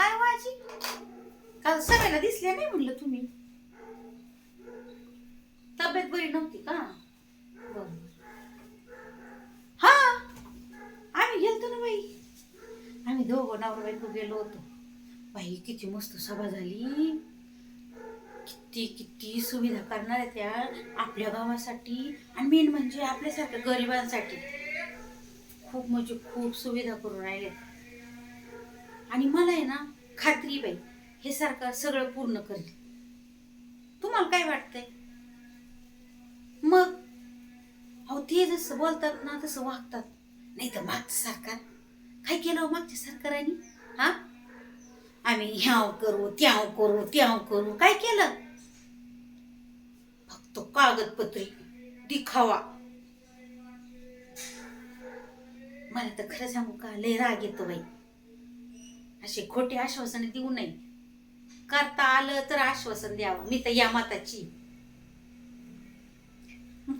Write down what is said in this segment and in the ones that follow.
काय वाजी? काल सगळ्याला दिसल्या नाही म्हणलं तुम्ही? तब्येत बरी नव्हती का? बरं. हा आम्ही गेलतो ना बाई. आम्ही दोघं नवरा बायको गेलो होतो. बाई किती मस्त सभा झाली. किती किती सुविधा करणार आहे त्या आपल्या गावासाठी आणि मेन म्हणजे आपल्यासारख्या गरिबांसाठी. खूप म्हणजे खूप सुविधा करून राहिल्या आणि मला आहे ना खात्री बाई हे सरकार सगळं पूर्ण करेल तुम्हाला काय वाटतंय? मग? अहो ते जसं बोलतात ना तसं वागतात. नाही तर मागचं सरकार? काय केलं हो मागच्या सरकाराने? हा? आम्ही ह्याव करू त्याव करू त्याव करू. काय केलं? फक्त कागदपत्री दिखावा. मला तर खरं सांगू का लय राग येतो बाई. असे खोटे आश्वासन देऊ नये. करता आलं तर आश्वासन द्यावं मी तर या माताची.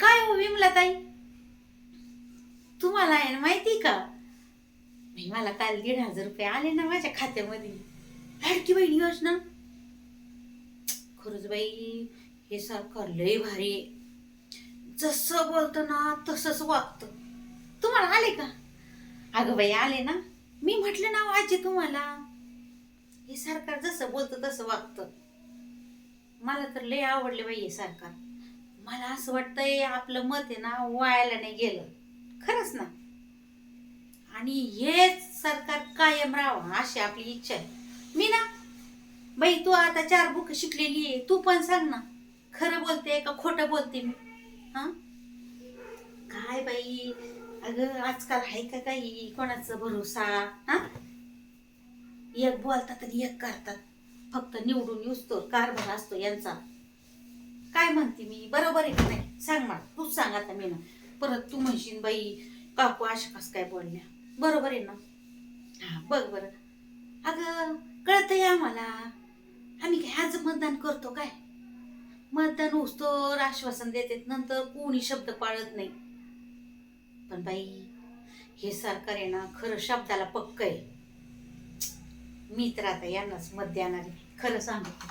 काय हो विमला ताई तुम्हाला आहे माहिती का? मला काल दीड हजार रुपये आले ना माझ्या खात्यामध्ये. लाडकी बहीण योजना. खरंच बाई हे सरकार लय भारी जसं बोलतं ना तसंच वागतं. तुम्हाला आले का? अगं बाई आले ना. मी म्हटलं ना आजी तुम्हाला हे सरकार जसं बोलतं तसं वागतं. मला तर लय आवडले बाई हे सरकार. मला असं वाटतंय आपलं मत आहे ना वायाला नाही गेलं. खरंच ना. आणि हेच सरकार कायम राहावं अशी आपली इच्छा आहे. मी ना बाई तू आता चार बुक शिकलेली आहे. तू पण सांग ना खरं बोलते का खोटं बोलते मी हा काय बाई अगं आजकाल आहे का काही? कोणाचा भरोसा? हा? एक बोलतात आणि एक करतात. फक्त निवडून युसतो कारभार असतो यांचा. काय म्हणते मी? बरोबर आहे का नाही? सांग मला. तूच सांग आता मी ना परत तू म्हणशील बाई काकू अशा कस काय बोलल्या? बरोबर आहे ना? हा बघ बरं. अगं कळतंय आम्हाला. आम्ही काय आज मतदान करतो काय? मतदान उचतोर आश्वासन देतात. नंतर कोणी शब्द पाळत नाही. पण बाई हे सरकार आहे ना खरं शब्दाला पक्क आहे. मी तर आता यांनाच मत देणार आहे. खरं सांगतो.